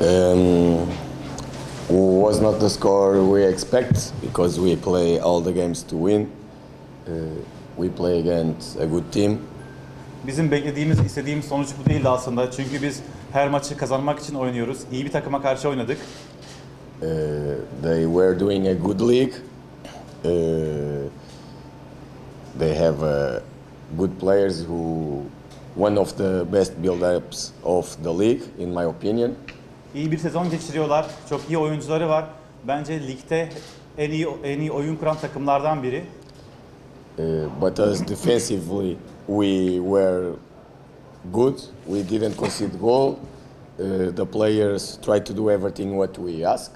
Um, was not the score we expect because we play all the games to win. Uh, we play against a good team. Bizim beklediğimiz, istediğimiz sonuç bu değildi aslında. Çünkü biz her maçı kazanmak için oynuyoruz. İyi bir takıma karşı oynadık. Uh, they were doing a good league. Uh, they have uh, good players who one of the best build-ups of the league, in my opinion. İyi bir sezon geçiriyorlar. Çok iyi oyuncuları var. Bence ligde en iyi en iyi oyun kuran takımlardan biri. Uh, but us defensively, we were good. We didn't concede goal. Uh, the players tried to do everything what we ask.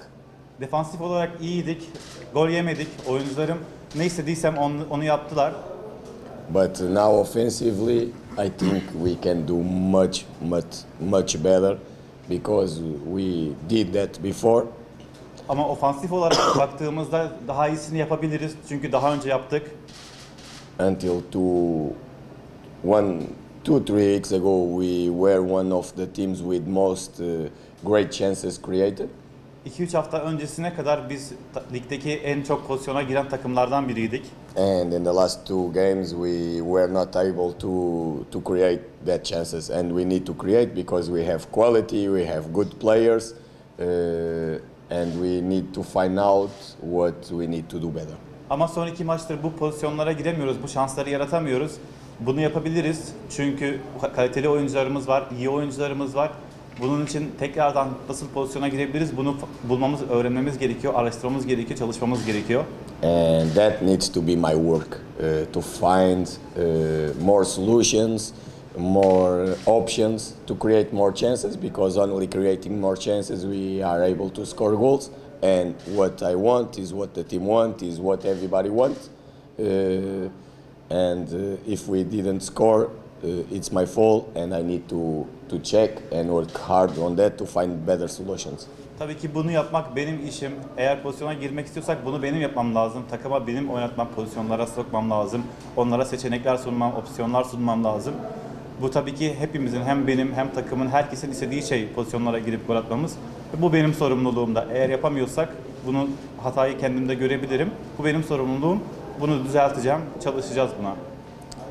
Defansif olarak iyiydik. Gol yemedik. Oyuncularım ne istediysem onu, onu yaptılar. But now offensively, I think we can do much, much, much better because we did that before. Ama ofansif olarak baktığımızda daha iyisini yapabiliriz. Çünkü daha önce yaptık. Until two, one, two, three weeks ago, we were one of the teams with most uh, great chances created. 2-3 hafta öncesine kadar biz ta- ligdeki en çok pozisyona giren takımlardan biriydik. And in the last two games, we were not able to to create that chances, and we need to create because we have quality, we have good players, uh, and we need to find out what we need to do better. Ama son iki maçtır bu pozisyonlara giremiyoruz, bu şansları yaratamıyoruz. Bunu yapabiliriz çünkü kaliteli oyuncularımız var, iyi oyuncularımız var. Bunun için tekrardan nasıl pozisyona girebiliriz bunu bulmamız, öğrenmemiz gerekiyor, araştırmamız gerekiyor, çalışmamız gerekiyor. And that needs to be my work uh, to find uh, more solutions, more options to create more chances because only creating more chances we are able to score goals. And what I want is what the team wants, is what everybody wants. Uh, and uh, if we didn't score, it's my fault, and I need to, to check and work hard on that to find better solutions. Tabii ki bunu yapmak benim işim. Eğer pozisyona girmek istiyorsak bunu benim yapmam lazım. Takıma benim oynatmam, pozisyonlara sokmam lazım. Onlara seçenekler sunmam, opsiyonlar sunmam lazım. Bu tabii ki hepimizin hem benim hem takımın herkesin istediği şey pozisyonlara girip gol atmamız. Bu benim sorumluluğumda. Eğer yapamıyorsak bunu hatayı kendimde görebilirim. Bu benim sorumluluğum. Bunu düzelteceğim. Çalışacağız buna.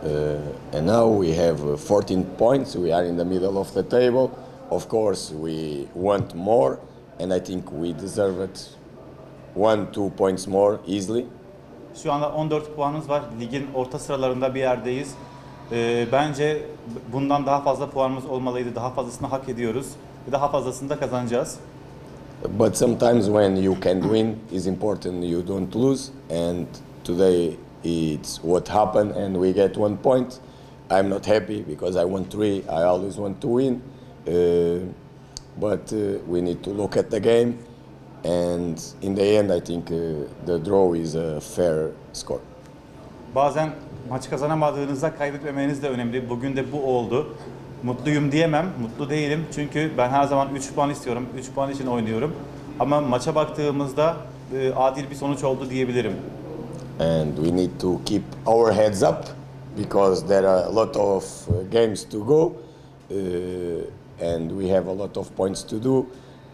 Uh, and now we have uh, 14 points. We are in the middle of the table. Of course, we want more, and I think we deserve it one, two points more easily. Şu anda 14 puanımız var. Ligin orta sıralarında bir yerdeyiz. Ee, bence bundan daha fazla puanımız olmalıydı. Daha fazlasını hak ediyoruz. Daha fazlasını da kazanacağız. But sometimes when you can win, is important you don't lose. And today it's what happened, and we get one point. I'm not happy because I want three. I always want to win. Uh, but uh, we need to look at the game, and in the end, I think uh, the draw is a fair score. Bazen maç kazanamadığınızda kaybetmemeniz de önemli. Bugün de bu oldu. Mutluyum diyemem, mutlu değilim. Çünkü ben her zaman 3 puan istiyorum. 3 puan için oynuyorum. Ama maça baktığımızda e, adil bir sonuç oldu diyebilirim. And we need to keep our heads up because there are a lot of uh, games to go uh, and we have a lot of points to do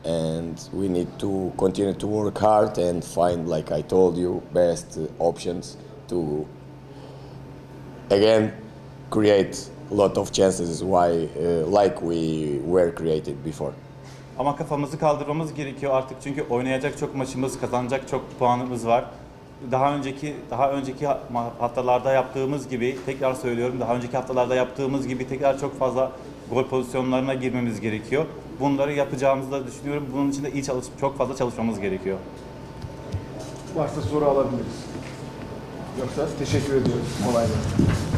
and we need to continue to work hard and find like i told you best uh, options to again create a lot of chances why uh, like we were created before Ama kafamızı kaldırmamız gerekiyor artık çünkü oynayacak çok maçımız, kazanacak çok puanımız var. Daha önceki daha önceki ha- haftalarda yaptığımız gibi tekrar söylüyorum daha önceki haftalarda yaptığımız gibi tekrar çok fazla gol pozisyonlarına girmemiz gerekiyor. Bunları yapacağımızı da düşünüyorum. Bunun için de iyi çalış çok fazla çalışmamız gerekiyor. Varsa soru alabiliriz. Yoksa teşekkür ediyoruz. Kolay gelsin.